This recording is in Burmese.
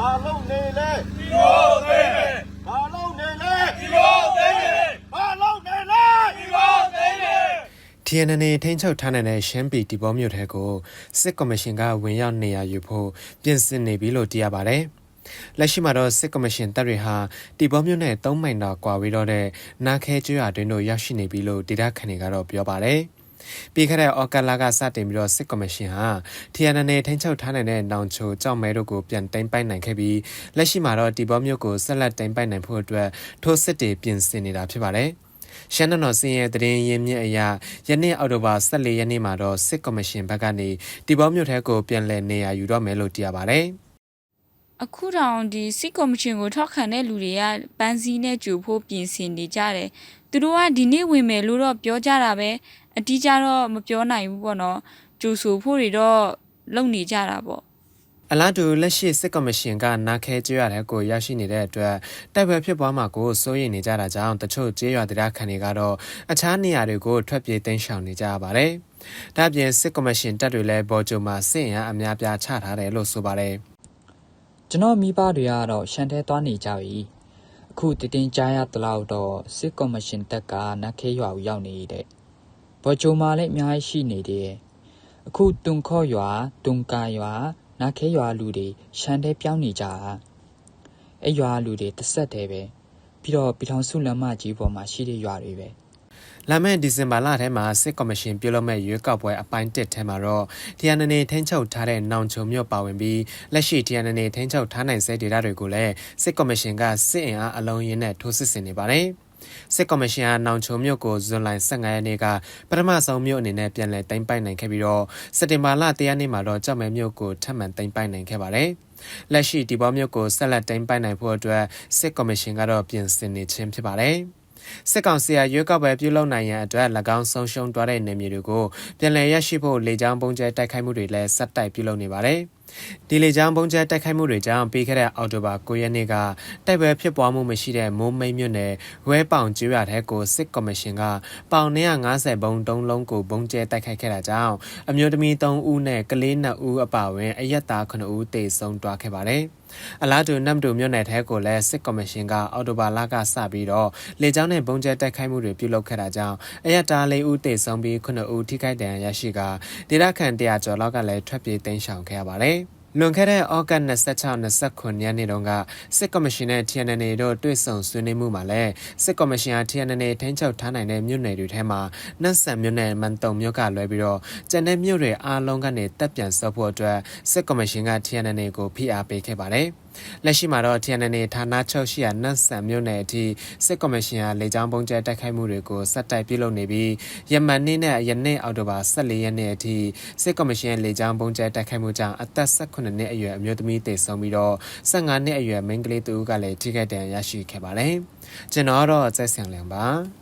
ဘာလုံးနေလဲဒီလိုသိတယ်ဘာလုံးနေလဲဒီလိုသိတယ်ဘာလုံးနေလဲဒီလိုသိတယ် TNN ထိန်းချုပ်ထားတဲ့ရှမ်းပြည်တီဘောမြို့ထဲကိုစစ်ကော်မရှင်ကဝင်ရောက်နေရယူဖို့ပြင်ဆင်နေပြီလို့သိရပါတယ်။လက်ရှိမှာတော့စစ်ကော်မရှင်တပ်တွေဟာတီဘောမြို့နဲ့၃မိုင်တော်ကွာဝေးတော့တဲ့နာခဲကျွော်တွင်တို့ရောက်ရှိနေပြီလို့ဒေတာခန်တွေကတော့ပြောပါတယ်။ ပြီးခဲ့တဲ့အော်ကလာကစတင်ပြီးတော့စစ်ကော်မရှင်ဟာ TNN ထိန်းချုပ်ထားတဲ့နောင်ချိုကြောက်မဲတို့ကိုပြန်သိမ်းပိုက်နိုင်ခဲ့ပြီးလက်ရှိမှာတော့တီဘောမြို့ကိုဆက်လက်သိမ်းပိုက်နိုင်ဖို့အတွက်ထိုးစစ်တွေပြင်ဆင်နေတာဖြစ်ပါတယ်။ရှမ်းတော်စင်းရဲ့တရင်ရင်းမြစ်အရာယနေ့အောက်တိုဘာ14ရက်နေ့မှာတော့စစ်ကော်မရှင်ဘက်ကနေတီဘောမြို့ထဲကိုပြန်လည်နေရာယူတော့မယ်လို့သိရပါတယ်။အခုတောင်ဒီစစ်ကော်မရှင်ကိုထောက်ခံတဲ့လူတွေကပန်းစည်းနဲ့ကြိုဖို့ပြင်ဆင်နေကြတယ်သူတို့ကဒီနေ့ဝင်မယ်လို့တော့ပြောကြတာပဲ အတိအကျတော့မပြောနိုင်ဘူးပေါ့နော်ကြိုဆိုဖို့တွေတော့လုပ်နေကြတာပေါ့အလားတူလက်ရှိစစ်ကော်မရှင်ကနာခဲကျွရတဲ့ကိုရရှိနေတဲ့အတွက်တိုက်ပွဲဖြစ်ပွားမှာကိုစိုးရိမ်နေကြတာကြောင့်တချို့ကျေးရွာတရားခံတွေကတော့အခြားနေရာတွေကိုထွက်ပြေးတိမ်းရှောင်နေကြရပါတယ်။ဒါ့အပြင်စစ်ကော်မရှင်တပ်တွေလည်းဘော်ဂျိုမှာစစ်အင်အားအများပြားချထားတယ်လို့ဆိုပါတယ်ကျွန်တော်မိဘတွေကတော့ရှန်ထဲသွားနေကြပြီအခုတည်တင်းကြားရတလောက်တော့စစ်ကော်မရှင်တပ်ကနတ်ခဲရွာကိုရောက်နေတဲ့ ဘော်ဂျိုမာလည်းအများကြီးရှိနေတယ်အခုတုံခော့ရွာတုံကာရွာနတ်ခဲရွာလူတွေရှန်ထဲပြောင်းနေကြတာအဲ့ရွာလူတွေတစ်ဆက်တည်းပဲပြီးတော့ပြည်ထောင်စုလမ်းမကြီးပေါ်မှာရှိတဲ့ရွာတွေပဲ။လာမယ့်ဒီဇင်ဘာလထဲမှာစစ်ကော်မရှင်ပြုလုပ်မဲ့ရွေးကောက်ပွဲအပိုင်း1ထဲမှာတော့ TNN ထိန်းချုပ်ထားတဲ့နောင်ချုံမြို့ပါဝင်ပြီးလက်ရှိ TNN ထိန်းချုပ်ထားနိုင်စေဒေတာတွေကိုလည်းစစ်ကော်မရှင်ကစစ်အင်အားအလုံးရင်းနဲ့ထိုးစစ်ဆင်နေပါတယ်။ စစ်ကော်မရှင်ကနောင်ချုံမြို့ကိုဇွန်လ15ရက်နေ့ကပထမဆုံးမြို့အနေနဲ့ပြန်လည်သိမ်းပိုက်နိုင်ခဲ့ပြီးတော့စက်တင်ဘာလ1ရက်နေ့မှာတော့ကြောက်မဲမြို့ကိုထပ်မံသိမ်းပိုက်နိုင်ခဲ့ပါတယ်။လက်ရှိဒီဘောမြို့ကိုဆက်လက်သိမ်းပိုက်နိုင်ဖို့အတွက်စစ်ကော်မရှင်ကတော့ပြင်ဆင်နေခြင်းဖြစ်ပါတယ်။စစ်ကောင်စီကရွေးကောက်ပွဲပြုလုပ်နိုင်ရန်အတွက်၎င်းဆုံးရှုံးသွားတဲ့နေမြေတွေကိုပြန်လည်ရရှိဖို့လေကြောင်းပုံကျဲတိုက်ခိုက်မှုတွေလည်းဆက်တိုက်ပြုလုပ်နေပါတယ်။ ဒီလေကြောင်းပုံကျဲတိုက်ခိုက်မှုတွေကြောင့်ပြီးခဲ့တဲ့အောက်တိုဘာ9ရက်နေ့ကတိုက်ပွဲဖြစ်ပွားမှုမရှိတဲ့မိုးမိတ်မြို့နယ်ဝဲပောင်ကျွော်ထဲကိုစစ်ကော်မရှင်ကပေါင်250ဘုံတုံးလုံးကိုပုံကျဲတိုက်ခိုက်ခဲ့တာကြောင့်အမျိုးသမီး3ဦးနဲ့ကလေး2ဦးအပါအဝင်အရက်သား9ဦးတေဆုံးသွားခဲ့ပါတယ်။အလားတူနမ်တူမြို့နယ်ထဲကိုလည်းစစ်ကော်မရှင်ကအော်တိုဘာလကစပြီးတော့လေကြောင်းနဲ့ပုံကျဲတိုက်ခိုက်မှုတွေပြုလုပ်ခဲ့တာကြောင့်အရတားလေးဦးတေဆုံးပြီး9ဦးထိခိုက်ဒဏ်ရာရရှိကဒေသခံ100ကျော်လောက်ကလည်းထွက်ပြေးတိမ်းရှောင်ခဲ့ရပါတယ်။ လွန်ခဲ့တဲ့ဩဂတ်26-29ရက်နေ့တုန်းကစစ်ကော်မရှင်နဲ့ TNN တို့တွေ့ဆုံဆွေးနွေးမှုမှာလည်းစစ်ကော်မရှင်က TNN ထိန်းချုပ်ထားနိုင်တဲ့မြို့နယ်တွေထဲမှာနတ်ဆန်မြို့နယ်မန်တုံမြို့ကလွဲပြီးတော့ကျန်တဲ့မြို့တွေအားလုံးကနေတပ်ပြန်ဆုတ်ဖို့အတွက်စစ်ကော်မရှင်က TNN ကိုဖိအားပေးခဲ့ပါတယ်။လက်ရှိမှာတော့ TNN ဌာနချုပ်ရှိရာနတ်ဆန်မြို့နယ်အထိစစ်ကော်မရှင်ကလေကြောင်းပုံကျဲတိုက်ခိုက်မှုတွေကိုစက်တိုက်ပြုလုပ်နေပြီးယမန်နေ့နဲ့ယနေ့အောက်တိုဘာ14ရက်နေ့အထိစစ်ကော်မရှင်ရဲ့လေကြောင်းပုံကျဲတိုက်ခိုက်မှုကြောင့်အသက်18နှစ်အရွယ်အမျိုးသမီးတေဆုံးပြီးတော့15နှစ်အရွယ်မိန်းကလေးတူကလည်းထိခိုက်ဒဏ်ရာရရှိခဲ့ပါတယ်။ကျွန်တော်ကတော့ကျက်ဆန်လျံပါ။